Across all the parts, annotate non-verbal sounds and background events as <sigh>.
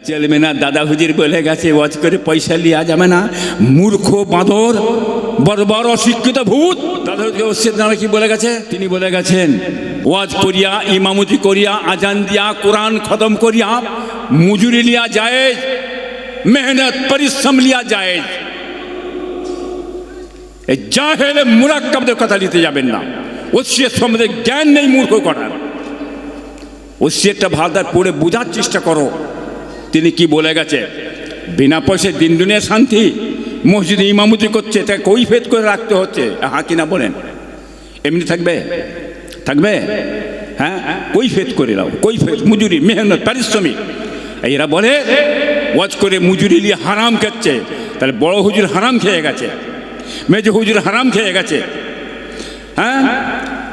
চলবে না দাদা হুজির বলে গেছে, ওয়াজ করে পয়সা লিয়া যাবে না। মূর্খ বাঁদর, বর্বর অশিক্ষিত ভূত। দাদা হুজুর নামে কি বলে গেছে? তিনি বলে গেছেন, ওয়াজ করিয়া, ইমামতি করিয়া, আজান দিয়া, কোরআন খতম করিয়া, মজুরি লিয়া যায় মেহনত, পরিশ্রম লিয়া যায় এই জাহেল মুরাক্কাবদের কথা নিতে যাবেন না। ওসিয়ত সম্বন্ধে জ্ঞান নেই মূর্খ করার। ওসিয়তটা ভালদার পড়ে বোঝার চেষ্টা করো। তিনি কি বলে গেছে? বিনা পয়সায় দিন দুনিয়া শান্তি, মসজিদে ইমামতি করছে, তাকে কৈফেত করে রাখতে হচ্ছে। হা কিনা বলেন? এমনি থাকবে? থাকবে? হ্যাঁ? কৈফেত করে দাও কৈফেত মজুরি, মেহনত, পারিশ্রমিক। এরা বলে, ওয়াজ করে মজুরি নিয়ে হারাম খাচ্ছে। তাহলে বড় হুজুর হারাম খেয়ে গেছে। মেজ হুজুর হারাম খেয়ে গেছে। হ্যাঁ?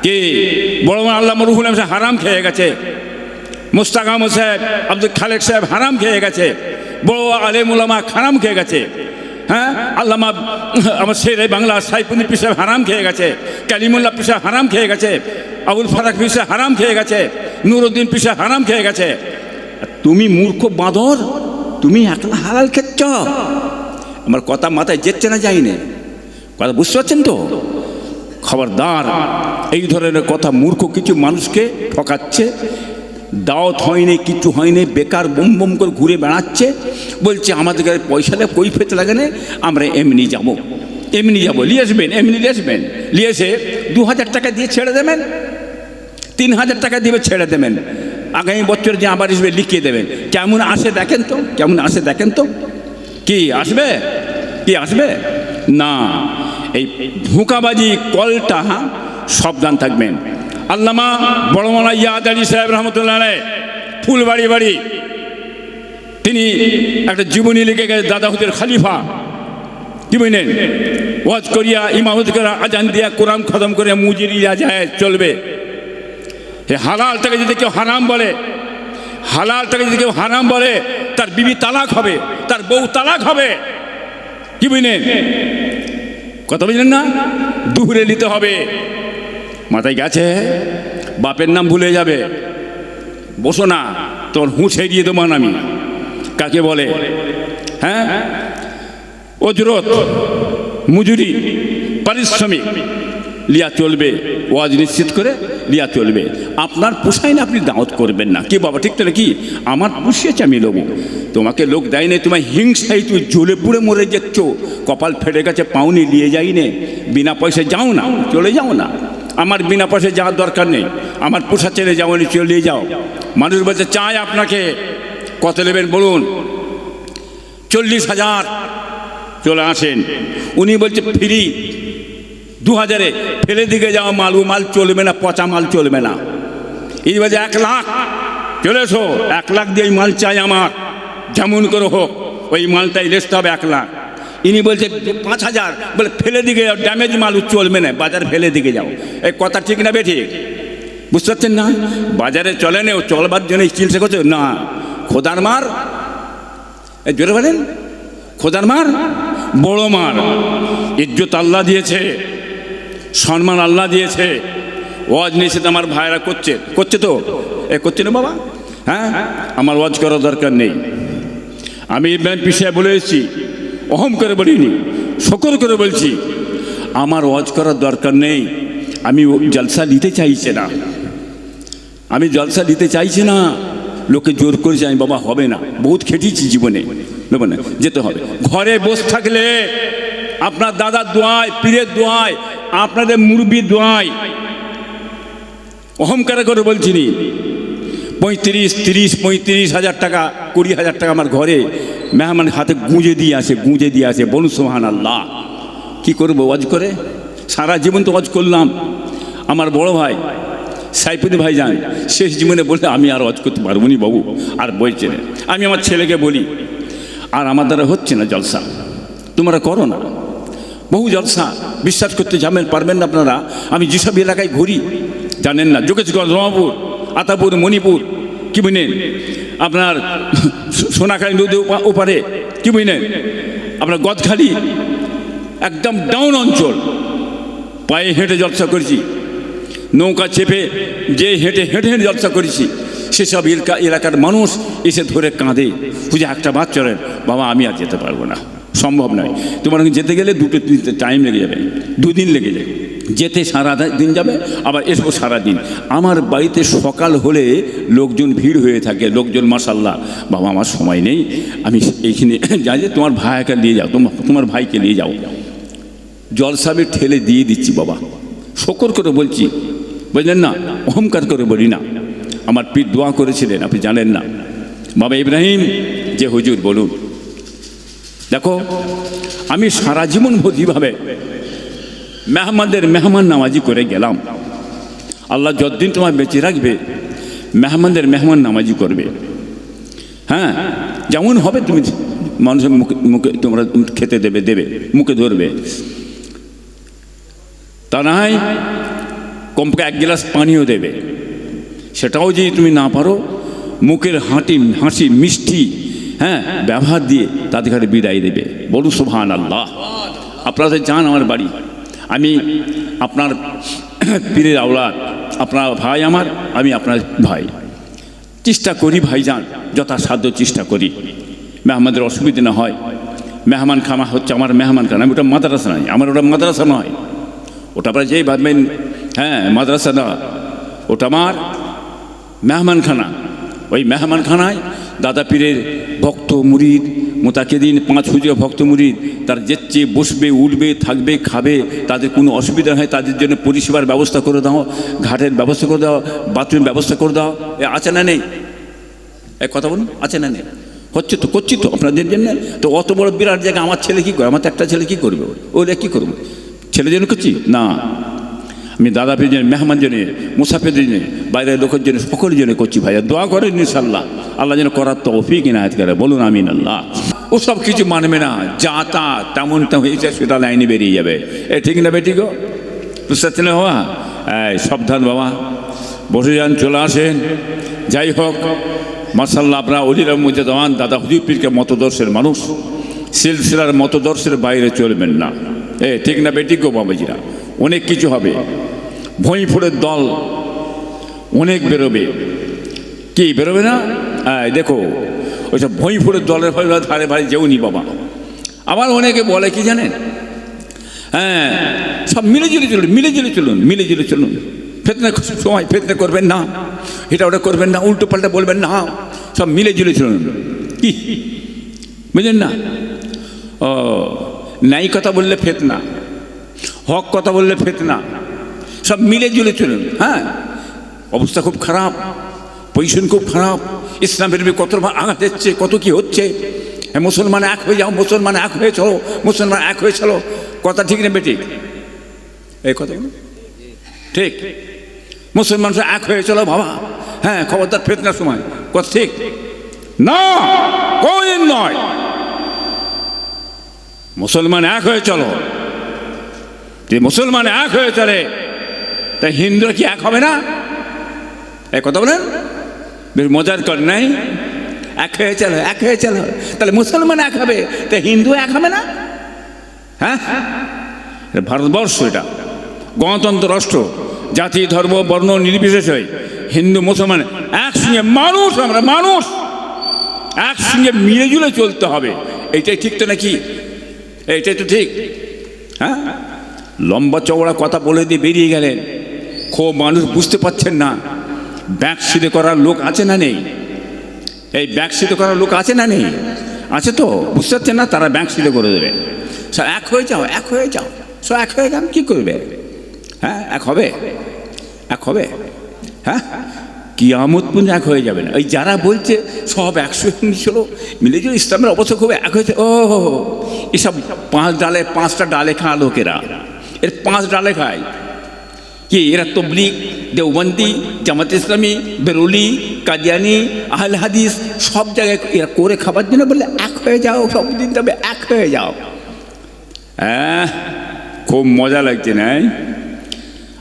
কে? বড় আল্লাহ রুহুল হারাম খেয়ে গেছে। মুস্তাক আহমদ সাহেব, আব্দুল খালেক সাহেব হারাম খেয়ে গেছে। বড় আলেম উলামা হারাম খেয়ে গেছে। হ্যাঁ? আল্লামা, আমার শেরে বাংলা সাইফুদ্দিন পিসাব হারাম খেয়ে গেছে। কালিমুল্লাহ পিসা হারাম খেয়ে গেছে। আবুল ফারাক পিসা হারাম খেয়ে গেছে। নুরুদ্দিন পিসা হারাম খেয়ে গেছে। তুমি মূর্খ বাঁদর, তুমি একলা হালাল খেচ্ছ। আমার কথা মাথায় যেচ্ছে না যায়নি। কথা বুঝতে পারছেন তো? খবরদার, এই ধরনের কথা মূর্খ কিছু মানুষকে ঠকাচ্ছে। দাওয়াত হয়নি, কিছু হয়নি, বেকার বম বম করে ঘুরে বেড়াচ্ছে। বলছে, আমাদের কাছে পয়সা দেয় কই ফেতে লাগে না, আমরা এমনি যাব। এমনি যাব। নিয়ে আসবেন, এমনি নিয়ে আসবেন। নিয়ে এসে দু হাজার টাকা দিয়ে ছেড়ে দেবেন। তিন হাজার টাকা দিবে ছেড়ে দেবেন। আগামী বছর যে আবার আসবে, লিখিয়ে দেবেন। কেমন আসে দেখেন তো, কেমন আসে দেখেন তো। কি আসবে? কি আসবে? না, এই ভুকাবাজি কলটা সাবধান থাকবেন। আল্লামা বড়মানা ইয়াদ আলী সাহেব রহমতুল্লাহ ফুলবাড়ি বাড়ি। তিনি একটা জীবনী লিখে গেছে দাদা হুদের খালিফা। কি বুঝলেন ওয়াজ করিয়া ইমামত করা, আজান দিয়া কোরআন খতম করে মুজিরিয়া যায়, চলবে। এ হালালটাকে যদি কেউ হারাম বলে, হালাল হালালটাকে যদি কেউ হারাম বলে, তার বিবি তালাক হবে, তার বউ তালাক হবে। কি বুঝলেন কথা বুঝলেন না? দুহুরে নিতে হবে। মাথায় গেছে? বাপের নাম ভুলে যাবে। বসো না, তোর হুঁছে দিয়ে না আমি। কাকে বলে? হ্যাঁ? অজরত, মজুরি, পারিশ্রমিক। লিয়া চলবে, ওয়াজ নিশ্চিত করে লিয়া চলবে। আপনার পোষায় না আপনি দাওয়াত করবেন না। কি বাবা, ঠিক তাহলে কি আমার পুষিয়েছে আমি লোক তোমাকে লোক দেয় না তোমার হিংসাই তুই জ্বলে পুড়ে মরে যাচ্ছ। কপাল ফেটে গেছে পাউনি নিয়ে যাই নে বিনা পয়সায় যাও না, চলে যাও না। আমার বিনা পয়সায় যাওয়ার দরকার নেই। আমার পোষা ছেড়ে যাও নি চলে যাও। মানুষ বলছে চায় আপনাকে। কত নেবেন, বলুন। চল্লিশ হাজার চলে আসেন। উনি বলছে, ফ্রি। দু হাজারে ফেলে দিকে যাওয়া মাল, ও মাল চলবে না, পচা মাল চলবে না। এই বলছে, এক লাখ। চলে এসো। এক লাখ দিয়ে মাল চাই আমার। যেমন করে হোক, ওই মালটাই লেসতে হবে এক লাখ। ইনি বলছে, পাঁচ হাজার। বলে, ফেলে দিকে যাও ড্যামেজ মাল চলবে না, বাজার ফেলে দিকে যাও। এই কথা ঠিক না বেঠিক বুঝতে পারছেন না? বাজারে চলে না চলবার জন্য স্টিল চিকিৎসা করছে। না। খোদার মার জোরে বলেন, খোদার মার, বড় মার। ইজ্জত আল্লাহ দিয়েছে, সম্মান আল্লাহ দিয়েছে। ওয়াজ নিষেধ আমার ভাইরা করছে। করছে তো? এ করছে না বাবা? হ্যাঁ? আমার ওয়াজ করার দরকার নেই। আমি পিসায় বলে এসেছি অহম করে বলিনি, শকর করে বলছি, আমার ওয়াজ করার দরকার নেই, আমি জলসা নিতে চাইছে না। আমি জলসা নিতে চাইছি না, লোকে জোর করেছে, আমি বাবা হবে না, বহুত খেটেছি জীবনে না, যেতে হবে। ঘরে বসে থাকলে, আপনার দাদার দোয়ায়, পীরের দোয়ায়, আপনাদের মুরবির দোয়ায় অহংকার করে বলছি নি, পঁয়ত্রিশ, তিরিশ, পঁয়ত্রিশ হাজার টাকা, কুড়ি হাজার টাকা আমার ঘরে মেহমান হাতে গুঁজে দিয়ে আসে, গুঁজে দিয়ে আসে। বলুন সোহান আল্লাহ কী করব ওয়াজ করে? সারা জীবন তো ওয়াজ করলাম। আমার বড় ভাই, সাইফুদ্দিন ভাই যান শেষ জীবনে বলে আমি আর ওয়াজ করতে পারব নি বাবু। আর বলছে আমি আমার ছেলেকে বলি, আর আমার দ্বারা হচ্ছে না জলসা। তোমরা করো না। বহু জলসা। বিশ্বাস করতে যাবেন পারবেন না আপনারা। আমি যেসব এলাকায় ঘুরি, জানেন না। যোগেশগঞ্জ রমাপুর আতাপুর, মণিপুর, কি বুঝলেন আপনার সোনাখালী নদী ওপা- ওপারে, কি বুঝলেন? আপনার গদখালি, একদম ডাউন অঞ্চল। পায়ে হেঁটে জলসা করেছি। নৌকা চেপে যে হেঁটে হেঁটে হেঁটে জলসা করেছি, সেসব এলাকা এলাকার মানুষ এসে ধরে কাঁদে। বুঝে একটা বাচ্চারের বাবা, আমি আর যেতে পারব না। সম্ভব নয়। তোমার যেতে গেলে দুটো, তিনটে টাইম লেগে যাবে। দুদিন লেগে যাবে। যেতে সারা দিন যাবে, আবার এসবো সারা দিন। আমার বাড়িতে সকাল হলে লোকজন ভিড় হয়ে থাকে, লোকজন মাসাল্লাহ বাবা, আমার সময় নেই। আমি এইখানে <coughs> যাই যে তোমার ভাইকে নিয়ে যাও তোমার তোমার ভাইকে নিয়ে যাও। জলসাবে ঠেলে দিয়ে দিচ্ছি বাবা। শকর করে বলছি বুঝলেন না, অহংকার করে বলি না। আমার পীর দোয়া করেছিলেন, আপনি জানেন না। বাবা ইব্রাহিম, যে হুজুর, বলুন। দেখো, আমি সারা জীবন ভোজিভাবে মেহমানদের মেহমান নামাজি করে গেলাম। আল্লাহ যতদিন তোমার বেঁচে রাখবে, মেহমানদের মেহমান নামাজি করবে। হ্যাঁ যেমন হবে তুমি মানুষের মুখে মুখে তোমরা খেতে দেবে দেবে, মুখে ধরবে। তা না হয় কমকে এক গ্লাস পানিও দেবে। সেটাও যদি তুমি না পারো, মুখের হাঁটি, হাসি, মিষ্টি হ্যাঁ ব্যবহার দিয়ে তাদের বিদায় দেবে। বলুন সুবহান আল্লাহ আপনারা যান আমার বাড়ি। আমি আপনার পীরের আওলাদ, আপনার ভাই আমার, আমি আপনার ভাই। চেষ্টা করি ভাইজান, যথাসাধ্য চেষ্টা করি। মেহমানদের অসুবিধা না হয়। মেহমান খানা হচ্ছে আমার মেহমান খানা, আমি ওটা মাদ্রাসা নয়, আমার ওটা মাদ্রাসা নয়। ওটা আপনারা যেই ভাববেন হ্যাঁ মাদ্রাসা না। ওটা আমার মেহমানখানা। ওই মেহমানখানায় দাদা পীরের ভক্ত, মুরিদ মোতাকেদিন পাঁচ হুজুর ভক্ত মুরিদ, তার যেচ্ছে বসবে, উঠবে, থাকবে, খাবে, তাদের কোনো অসুবিধা হয়, তাদের জন্য পরিষেবার ব্যবস্থা করে দাও, ঘাটের ব্যবস্থা করে দাও বাথরুম ব্যবস্থা করে দাও। এ আছে না নেই? এক কথা বলুন, আছে না নেই? হচ্ছে তো, করছি তো আপনাদের জন্য। তো অত বড় বিরাট জায়গা, আমার ছেলে কী করে? আমার তো একটা ছেলে কী করবে? ওরা কী করব? ছেলের জন্য করছি? না। আমি দাদা জন্য মেহমান জন্য মুসাফিরদের জন্য, বাইরের লোকের জন্য, সকলের জন্য করছি ভাইয়া। দোয়া করেন ইনশাল্লাহ। আল্লাহ যেন করার তো অফিক ইনায়ত করে। বলুন আমিন আল্লাহ। ও সব কিছু মানবে না। যা তা তেমন হয়েছে, সেটা লাইনে বেরিয়ে যাবে। এ, ঠিক না বেটি গো? বুঝতে বাবা? এই, সাবধান বাবা। বসে যান, চলে আসেন। যাই হোক মার্শাল্লাহ আপনার অলিরাম মুজাদান দাদা হুজুর পীরকে মতদর্শের মানুষ। সিলসিলার মতদর্শের বাইরে চলবেন না। এ, ঠিক না বেটি গো বাবাজিরা? অনেক কিছু হবে। ভঁইফুড়ের দল অনেক বেরোবে। কি, বেরোবে না? দেখো ওইসব ভঁইফুড়ের দলের ফলে ধারে ভারে যেওনি বাবা। আবার অনেকে বলে, কি জানেন? হ্যাঁ সব মিলে জুলে চলুন মিলে জুলে চলুন মিলে জুলে চলুন। ফেতনা সময় ফেতনা করবেন না, এটা ওটা করবেন না, উল্টো পাল্টা বলবেন না, সব মিলে জুলে চলুন। কি? বুঝলেন না? ও, নাই কথা বললে ফেতনা, হক কথা বললে ফেতনা, সব মিলে জুলে চলুন হ্যাঁ? অবস্থা খুব খারাপ। পজিশন খুব খারাপ। ইসলামের কত আঘাত হচ্ছে কত কি হচ্ছে? হ্যাঁ মুসলমান এক হয়ে যাও, মুসলমান এক হয়ে চলো, মুসলমান এক হয়ে চলো। কথা ঠিক না বেটি এই কথা। ঠিক। মুসলমান এক হয়ে চলো বাবা। হ্যাঁ খবরদার ফেতনার সময়। কথা ঠিক? না, কোনদিন নয়। মুসলমান এক হয়ে চলো। যে মুসলমান এক হয়ে চলে, তা হিন্দুরা কি এক হবে না? এই কথা বলেন। বেশ মজার কর, নাই? এক হয়ে চলো, এক হয়ে চলো। তাহলে মুসলমান এক হবে, তা হিন্দু এক হবে না? হ্যাঁ? ভারতবর্ষ এটা। গণতন্ত্র, রাষ্ট্র, জাতি, ধর্ম, বর্ণ, নির্বিশেষে হিন্দু, মুসলমান একসঙ্গে মানুষ, আমরা মানুষ। একসঙ্গে মিলে জুলে চলতে হবে। এইটাই ঠিক তো নাকি? এইটাই তো ঠিক। হ্যাঁ? লম্বা চওড়া কথা বলে দিয়ে বেরিয়ে গেলেন। খুব মানুষ বুঝতে পারছেন না। ব্যাগ সিধে করার লোক আছে না নেই? এই ব্যাগ সিধে করার লোক আছে না নেই? আছে তো, বুঝতে পারছেন না? তারা ব্যাগ সিধে করে দেবে। সব এক হয়ে যাও, এক হয়ে যাও। সব এক হয়ে যাও কী করবে? হ্যাঁ এক হবে। এক হবে। হ্যাঁ? কিয়ামত পর্যন্ত এক হয়ে যাবে না। ওই যারা বলছে, সব একশো ছিল মিলে যে ইসলামের অবস্থা খুব এক হয়েছে। ও, এসব পাঁচ ডালে, পাঁচটা ডালে খাওয়া লোকেরা। এর পাঁচ ডালে খায়। কি এরা তবলিগ দেওবন্দি জামাত ইসলামী বেরুলি কাদিয়ানি আহল হাদিস সব জায়গায় এরা করে খাবার জন্য বলে এক হয়ে যাও, সব দিন তবে এক হয়ে যাও। হ্যাঁ খুব মজা লাগছে না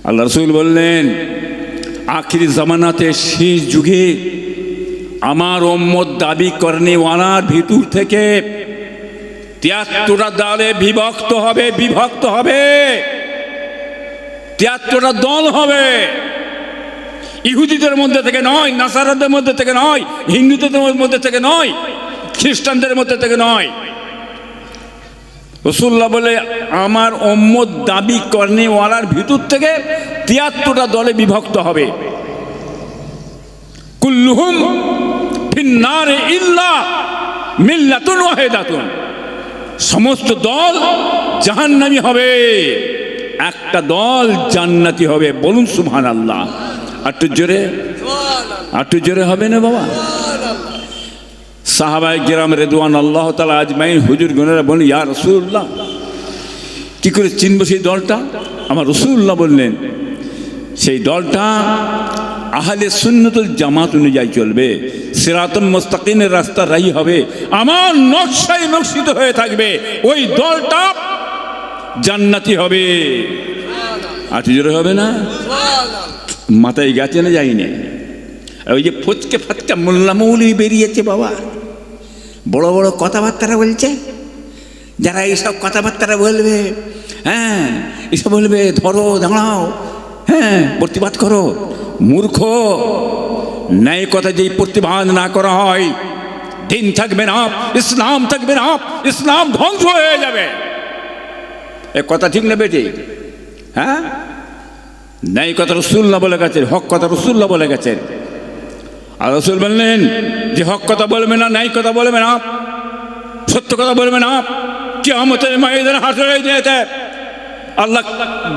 আল্লাহ রসুল বললেন, আখির জামানাতে শেষ যুগে আমার ওম্মত দাবি করনেওয়ালার ভিতর থেকে তিয়াত্তরটা দলে বিভক্ত হবে বিভক্ত হবে। তিয়াত্তরটা দল হবে। ইহুদিদের মধ্যে থেকে নয়, নাসারাদের মধ্যে থেকে নয়, হিন্দুদের মধ্যে থেকে নয়, খ্রিস্টানদের মধ্যে থেকে নয়। রসুল্লাহ বলে, আমার অম্মদ দাবি কর্নেওয়ালার ভিতর থেকে তিয়াত্তরটা দলে বিভক্ত হবে। কুল্লুহুম ফিন্নারে ইল্লা মিল্লাতুন ওয়াহেদাতুন। সমস্ত দল জাহান্নামী হবে। একটা দল জান্নাতি হবে, বলুন সুহান আল্লাহ একটু জোরে একটু জোরে হবে না বাবা? সাহাবাই গিরাম রেদওয়ান আল্লাহ তালা আজমাইন, হুজুর গুনেরা বলেন ইয়া রসুল্লাহ কি করে চিনব সেই দলটা? আমার রসুল্লাহ বললেন, সেই দলটা আহলে সুন্নতুল জামাত অনুযায়ী চলবে, সিরাতুল মুস্তাকিমের রাস্তা রাই হবে, আমার নকশায় নকশিত হয়ে থাকবে, ওই দলটা জান্নাতি হবে। আর জোরে হবে না? মাথায় গেছে না আর ওই যে ফচকে ফাচকা মোল্লা মৌলি বেরিয়েছে বাবা। বড় বড় কথাবার্তারা বলছে। যারা এইসব কথাবার্তারা বলবে হ্যাঁ এসব বলবে, ধরো, দাঁড়াও হ্যাঁ প্রতিবাদ করো। মূর্খ, ন্যায় কথা যেই প্রতিবাদ না করা হয়, দিন থাকবে না, ইসলাম থাকবে না, ইসলাম ধ্বংস হয়ে যাবে। এ কথা ঠিক না বেটি? হ্যাঁ? ন্যায় কথা রসুল্লাহ বলে গেছেন, হক কথা রসুল্লাহ বলে গেছেন। আর রসুল বললেন যে হক কথা বলবে না, নাই কথা বলবে না, সত্য কথা বলবে না কে আমাদের মায়েদের হাসরে দিয়েছে আল্লাহ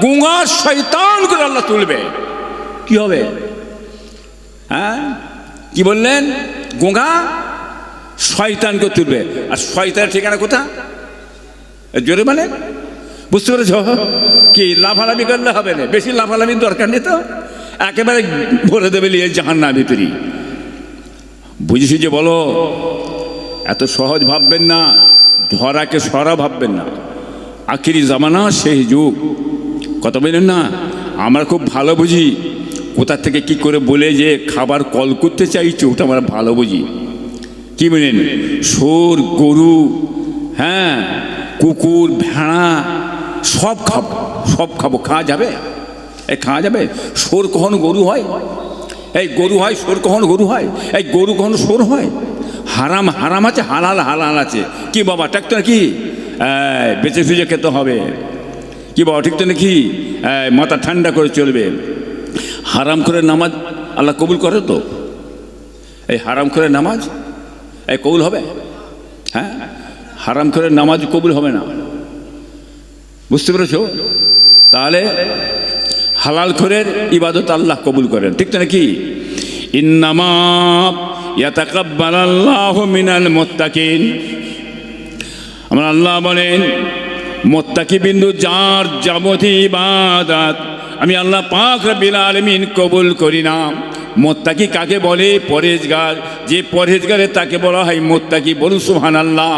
গুঙ্গা শৈতান করে আল্লাহ তুলবে। কি হবে? হ্যাঁ? কি বললেন? গোঙা শয়তানকে তুলবে। আর শয়তানের ঠিকানা কোথা জোরে মানে বুঝতে পেরেছ? কি, লাফালাফি করলে হবে না? বেশি লাফালাফির দরকার নেই তো? একেবারে ভরে দেবে নিয়ে জাহান না ভিতরি বুঝেছি যে বলো, এত সহজ ভাববেন না, ধরাকে সরা ভাববেন না। আখিরি জামানা সেই যুগ। কথা বললেন না? আমরা খুব ভালো বুঝি। কোথা থেকে কি করে বলে যে খাবার কল করতে চাইছে, ওটা আমরা ভালো বুঝি। কি বলেন সোর, গরু হ্যাঁ কুকুর, ভেড়া সব খাব, সব খাব। খাওয়া যাবে? এই খাওয়া যাবে? সোর কখনো গরু হয়? এই গরু হয় সোর কখনো গরু হয়? এই গরু কখনো সোর হয়? হারাম হারাম আছে, হালাল হালাল আছে। কি বাবা, ঠিক তো নাকি? বেঁচে সুজে খেতে হবে। কি বাবা, ঠিক তো নাকি? মাথা ঠান্ডা করে চলবে। হারাম করে নামাজ আল্লাহ কবুল করে তো? এই হারাম করে নামাজ? এই কবুল হবে? হ্যাঁ? হারাম করে নামাজ কবুল হবে না। বুঝতে পেরেছ? তাহলে হালাল খোরের ইবাদত আল্লাহ কবুল করেন, ঠিক তো নাকি? ইন্নামা ইয়াতাকাব্বাল আল্লাহ মিনাল মুত্তাকিন। আমার আল্লাহ বলেন, মোত্তাকি বিন্দু যার যাবতীয় ইবাদত আমি আল্লাহ পাক রব্বিল আলামিন কবুল করি না। মোত্তাকি কাকে বলে? পরেজগার যে পরেজগারে তাকে বলা হয় মোত্তাকি বলুন সুহান আল্লাহ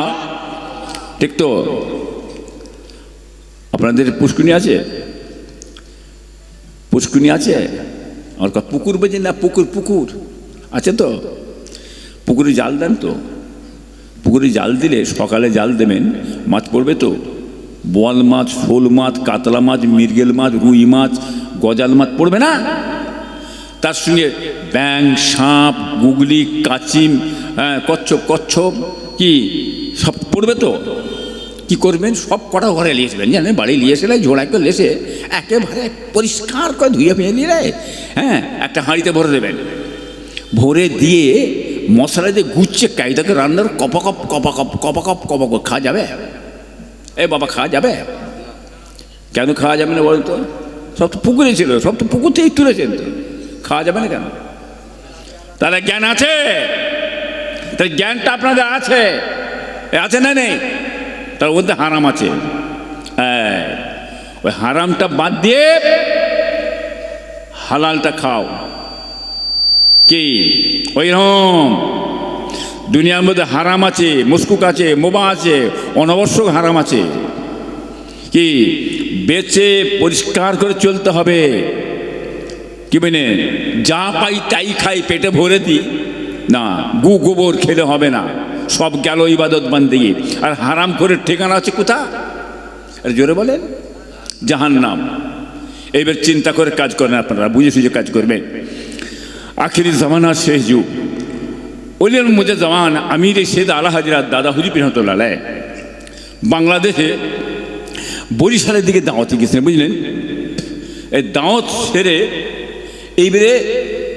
ঠিক তো? আপনাদের পুষ্কুনি আছে? পুষ্কুনি আছে? কা- পুকুর বোঝে না পুকুর পুকুর। আছে তো? পুকুরে জাল দেন তো। পুকুরে জাল দিলে সকালে জাল দেবেন মাছ পড়বে তো। বোয়াল মাছ শোল মাছ কাতলা মাছ মৃগেল মাছ রুই মাছ গজাল মাছ পড়বে না? তার সঙ্গে ব্যাং সাপ গুগলি কাচিম হ্যাঁ, কচ্ছপ কচ্ছপ কি? সব পড়বে তো? কি করবেন? সব কটা ঘরে নিয়ে আসবেন জানেন? বাড়ি নিয়ে এসে ঝোড়া করে লেসে একেবারে পরিষ্কার করে ধুয়ে ফেলে নিয়ে হ্যাঁ একটা হাঁড়িতে ভরে দেবেন। ভরে দিয়ে মশলা দিয়ে গুচ্ছে কায়দাকে রান্নার কপা কপ কপা কপ কপা কপ কপা কপ, খাওয়া যাবে? এ বাবা, খাওয়া যাবে? কেন খাওয়া যাবে না বলুন তো? সব তো পুকুরে ছিল, সব তো পুকুর থেকেই তুলেছেন তো। খাওয়া যাবে না কেন? তাহলে জ্ঞান আছে? তাহলে জ্ঞানটা আপনাদের আছে। আছে না নেই? তার মধ্যে হারাম আছে। হ্যাঁ ওই হারামটা বাদ দিয়ে হালালটা খাও। কি? ওই রকম দুনিয়ার মধ্যে হারাম আছে মুস্কুক আছে, মোবা আছে, অনাবশ্যক হারাম আছে। কি? বেচে পরিষ্কার করে চলতে হবে। কি মানে? যা পাই তাই খাই, পেটে ভরে দিই। না, গু গোবর খেলে হবে না। সব গেল ইবাদত বান্দিগি আর হারাম করে ঠিকানা আছে কোথা আর জোরে বলেন জাহান নাম এইবার চিন্তা করে কাজ করেন আপনারা বুঝে সুঝে কাজ করবেন আখিরি জামানা শেষ যুগ। ওলিয়ান মুজা জামান আমি রে সেদ আলা হাজিরা দাদা হুজি রহমতুল্লাহ বাংলাদেশে বরিশালের দিকে দাওয়াতে গেছিলেন বুঝলেন? এই দাওয়াত সেরে এইবারে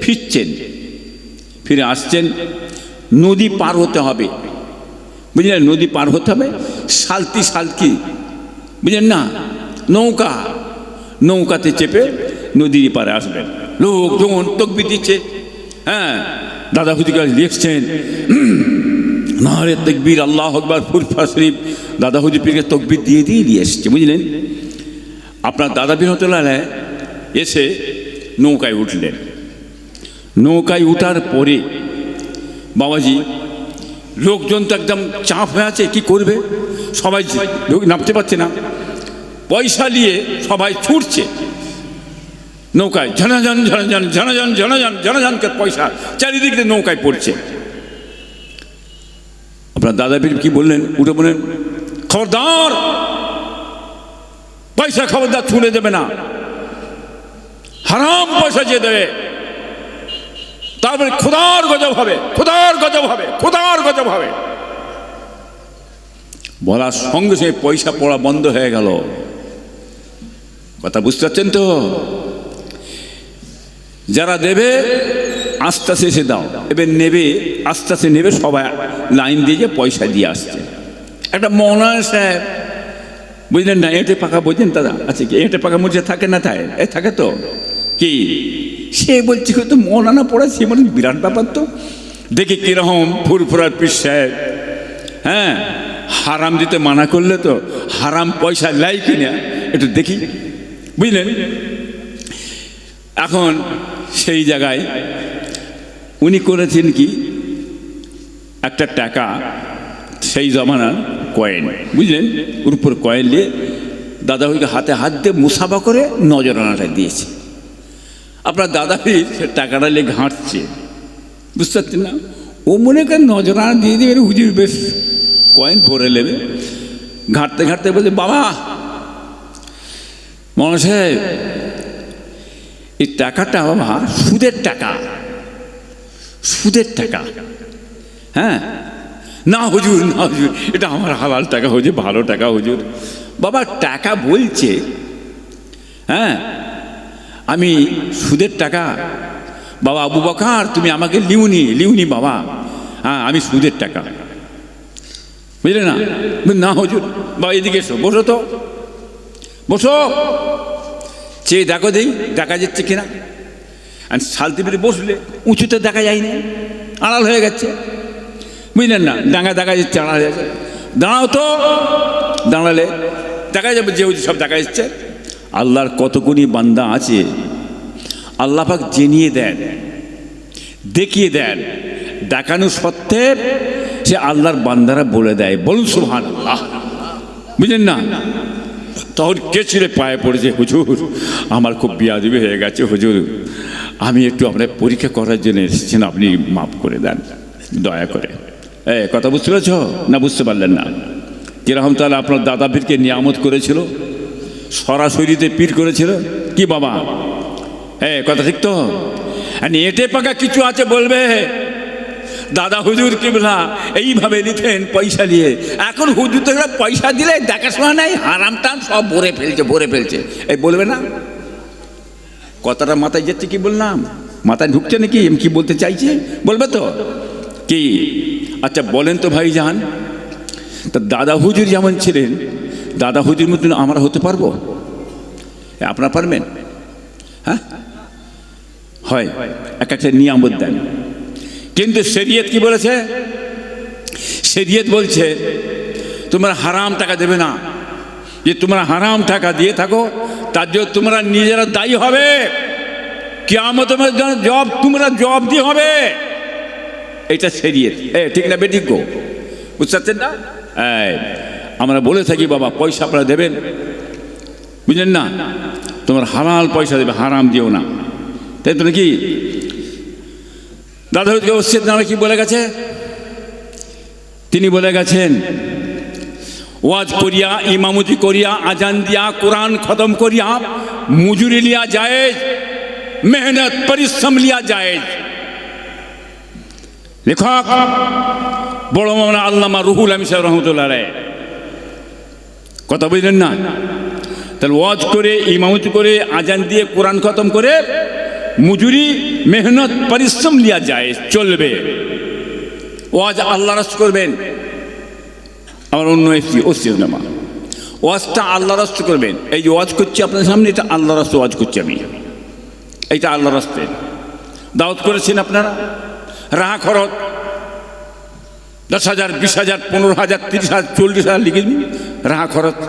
ফিরছেন। ফিরে আসছেন, নদী পার হতে হবে। বুঝলেন নদী পার হতে হবে? সালতি সালকি। বুঝলেন না? নৌকা। নৌকাতে চেপে নদীর পারে আসবেন। লোকজন তকবি দিচ্ছে হ্যাঁ দাদা হুদিকে লিখছেন নারে তকবীর, আল্লাহ আকবর, ফুরফা শরীফ। দাদা হুদি পীরকে তকবির দিয়ে দিয়ে দিয়ে এসছে, বুঝলেন? আপনার দাদা বিহতুল্লাহ এসে নৌকায় উঠলেন। নৌকায় উঠার পরে বাবাজি লোকজন তো একদম চাপ হয়ে আছে, কি করবে? সবাই নামতে পারছে না। পয়সা নিয়ে সবাই ছুটছে। নৌকায় ঝনাঝন ঝনাঝন ঝনাঝন ঝনাঝন ঝনাঝনকে পয়সা চারিদিক দিয়ে নৌকায় পড়ছে। আপনার দাদা পীর কি বললেন? উঠে বললেন, খবরদার, পয়সা খবরদার ছুঁড়ে দেবে না। হারাম পয়সা যে দেবে। তারপরে খোদার গজব হবে, খোদার গজব হবে, খোদার গজব হবে। বলার সঙ্গে সঙ্গে পয়সা পড়া বন্ধ হয়ে গেল। কথা বুঝতে পারছেন তো? যারা দেবে, আস্তে আস্তে এসে দাও। এবার নেবে, আস্তে আস্তে নেবে, সবাই লাইন দিয়ে যে পয়সা দিয়ে আসছে। একটা মৌলানা সাহেব, বুঝলেন না, এঁটে পাকা বুঝলেন দাদা আচ্ছা কি, এঁটে পাকা মুরছে থাকে না তাই? এ থাকে তো? কি? সে বলছে তো মৌলানা পড়াচ্ছে মানে বিরাট ব্যাপার তো। দেখি কীরকম ফুরফুরার পিস সাহেব। হ্যাঁ হারাম দিতে মানা করলে তো হারাম পয়সা লাই কিনা একটু দেখি। বুঝলেন? এখন সেই জায়গায় উনি করেছেন কি? একটা টাকা সেই জমানার কয়েন বুঝলেন? ওর উপর কয়েন নিয়ে দাদা ভাইকে হাতে হাত দিয়ে মুসাফা করে নজরানাটা দিয়েছে। আপনার দাদা সে টাকাটা নিয়ে ঘাঁটছে বুঝতে পারছেন না? ও মনে করেন নজরানা দিয়ে দেবে, হুজুর বেশ কয়েন ভরে নেবে। ঘাঁটতে ঘাঁটতে বলছে, বাবা মনে সাহেব এই টাকাটা বাবা, সুদের টাকা। সুদের টাকা। হ্যাঁ? না হুজুর না হুজুর, এটা আমার হালাল টাকা হুজুর, ভালো টাকা হুজুর। বাবা, টাকা বলছে হ্যাঁ আমি সুদের টাকা। বাবা আবু বকার, তুমি আমাকে লিউনি লিউনি বাবা। হ্যাঁ আমি সুদের টাকা। বুঝলে না? না হজুর, বাবা এদিকে এসো, বসো তো। বসো। চেয়ে দেখো দেই দেখা যাচ্ছে কিনা। আর শালতি পেরে বসলে, উঁচুতে দেখা যায় না। আড়াল হয়ে গেছে। বুঝলেন না? ডাঙা দেখা যাচ্ছে, আড়াল হয়ে যাচ্ছে দাঁড়াও তো। দাঁড়ালে দেখা যাবে যে সব দেখা যাচ্ছে। আল্লাহর কতগুনি বান্দা আছে, আল্লাহ পাক জেনিয়ে দেন, দেখিয়ে দেন, দেখানো সত্ত্বে সে আল্লাহর বান্দারা বলে দেয়, বলুন সুহান আল্লাহ বুঝলেন না? তখন কে ছিলে পায়ে পড়েছে? হুজুর, আমার খুব বিয়াদিবি হয়ে গেছে, হুজুর। আমি একটু আপনার পরীক্ষা করার জন্য এসেছেন, আপনি মাফ করে দেন, দয়া করে। এ, কথা বুঝতে পেরেছ? না, বুঝতে পারলেন না। কীরকম তাহলে আপনার দাদা পীরকে নিয়ামত করেছিল? সরাসরিতে পীর করেছিল? কি বাবা? হ্যাঁ কথা ঠিক তো? এটে পাকা কিছু আছে বলবে? দাদা হুজুর কিবলা, এইভাবে নিতেন পয়সা নিয়ে। এখন হুজুর তো পয়সা দিলে দেখাশোনা নাই, হারাম টান সব ভরে ফেলছে ভরে ফেলছে। এই বলবে না? কথাটা মাথায় যাচ্ছে কি বললাম? মাথায় ঢুকছে নাকি? আমি কি বলতে চাইছি? বলবে তো। কি? আচ্ছা বলেন তো ভাই যান তা দাদা হুজুর যেমন ছিলেন দাদা হুজুর মতন আমরা হতে পারব? আপনারা পারবেন? হ্যাঁ? হয়, এক একটা নিয়ামত দেন। কিন্তু শরিয়ত কি বলেছে? শরিয়ত বলছে, তোমরা হারাম টাকা দেবে না। যে তোমরা হারাম টাকা দিয়ে থাকো, তার জন্য তোমরা নিজেরা দায়ী হবে। কেমন তোমার জব, তোমরা জব দিয়ে হবে। এটা শরিয়ত। এ, ঠিক না বেঠিক গো? বুঝতে পারছেন না? আমরা বলে থাকি, বাবা, পয়সা আপনারা দেবেন? বুঝলেন না? তোমার হালাল পয়সা দেবে, হারাম দিও না। তাই তো নাকি? দাদা ওসিদ নামে কি বলে গেছে? তিনি বলে গেছেন, ওয়াজ করিয়া, ইমামতি করিয়া, আজান দিয়া, কোরআন খতম করিয়া, মজুরি লিয়া যায় মেহনত, পরিশ্রম লিয়া যায় লেখক, বড় মামলা আল্লামা রুহুল আমি সাহেব রহমতুল্লাহ রায় কথা বুঝলেন না? তাহলে ওয়াজ করে, ইমামতি করে, আজান দিয়ে কোরআন খতম করে মজুরি, মেহনত, পরিশ্রম লিয়া যায়, চলবে। ওয়াজ আল্লাহ রস করবেন। আমার অন্য এসছি ওসিস নামা। ওয়াজটা আল্লাহ রাস্তে করবেন। এই যে ওয়াজ করছি আপনার সামনে, এটা আল্লাহ রাস্তে ওয়াজ করছি আমি। এইটা আল্লাহ রাস্তে দাওয়াত করেছেন আপনারা? রাহা খরচ। দশ হাজার, বিশ হাজার, পনেরো হাজার, তিরিশ হাজার, চল্লিশ হাজার লিখে রাহা খরচ।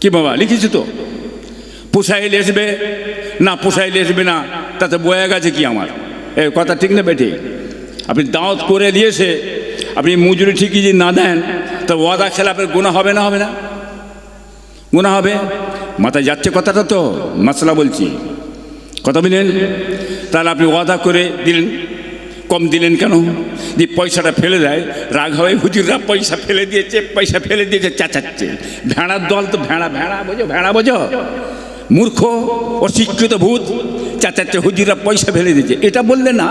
কি বাবা, লিখেছি তো? পোষাইলে আসবে না পোষাইলে আসবে না, তাতে বয়ে গেছে কি আমার? এ কথা ঠিক না বেঠে? আপনি দাওয়াত করে দিয়েছে, আপনি মজুরি ঠিকই যদি না দেন, তা ওয়াদা খেলাপের গুণা হবে না হবে না? গুণা হবে? মাথায় যাচ্ছে কথাটা তো মশলা বলছি। কথা বললেন? তাহলে আপনি ওয়াদা করে দিলেন। কম দিলেন কেন? যে পয়সাটা ফেলে দেয়। রাগ হয়, হুজুররা পয়সা ফেলে দিয়েছে, পয়সা ফেলে দিয়েছে, চাচাচ্ছে। ভেড়ার দল তো ভেড়া ভেড়া বোঝো ভেড়া বোঝো। মূর্খ, অশিক্ষিত ভূত, চাচাচ্ছে, হুজুররা পয়সা ফেলে দিয়েছে। এটা বললে না,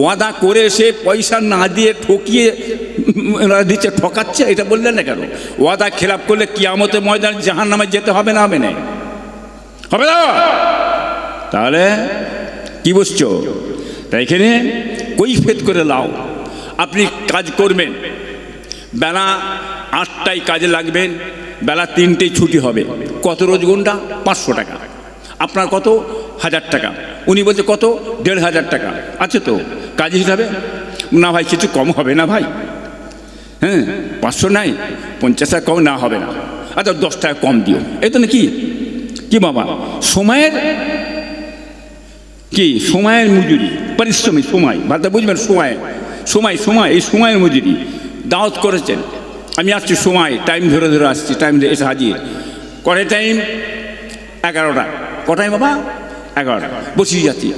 ওয়াদা করে সে পয়সা না দিয়ে ঠকিয়ে দিচ্ছে, ঠকাচ্ছে, এটা বললেন না কেন? ওয়াদা খেলাপ করলে কিয়ামতের ময়দান জাহান নামে যেতে হবে না হবে না। হবে না? তাহলে কি বুঝছ? তাই এখানে কৈফেত করে লাও। আপনি কাজ করবেন। বেলা আটটায় কাজে লাগবেন, বেলা তিনটেই ছুটি হবে। কত রোজ গুন্ডা? পাঁচশো টাকা। আপনার কত? হাজার টাকা। উনি বলছে, কত? দেড় হাজার টাকা। আছে তো? কাজ হিসাবে? না ভাই, কিছু কম হবে না ভাই। হ্যাঁ পাঁচশো নাই, পঞ্চাশ টাকা কম না হবে না। আচ্ছা দশ টাকা কম দিও। এই তো নাকি? কি বাবা? সময়ের কি? সময়ের মজুরি পরিশ্রমী সময়। ভাষা বুঝবেন, সময়। সময় সময়, এই সময়ের মজুরি। দাওয়াত করেছেন। আমি আসছি সময় টাইম ধরে ধরে আসছি টাইম এসে হাজির। কটায় টাইম এগারোটা। কটায় বাবা? এগারোটা। বসিয়ে যাচ্ছি।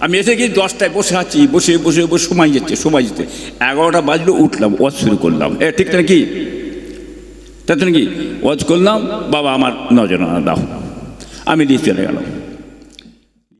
আমি এসে গিয়ে দশটায় বসে আছি, বসে বসে বসে সময় যাচ্ছে, সময় যেতে এগারোটা বাজলো, উঠলাম, ওয়াজ শুরু করলাম। এ, ঠিক না কি? তাতে নাকি ওয়াজ করলাম, বাবা আমার নজরানা দাও। আমি দিয়ে চলে গেলাম।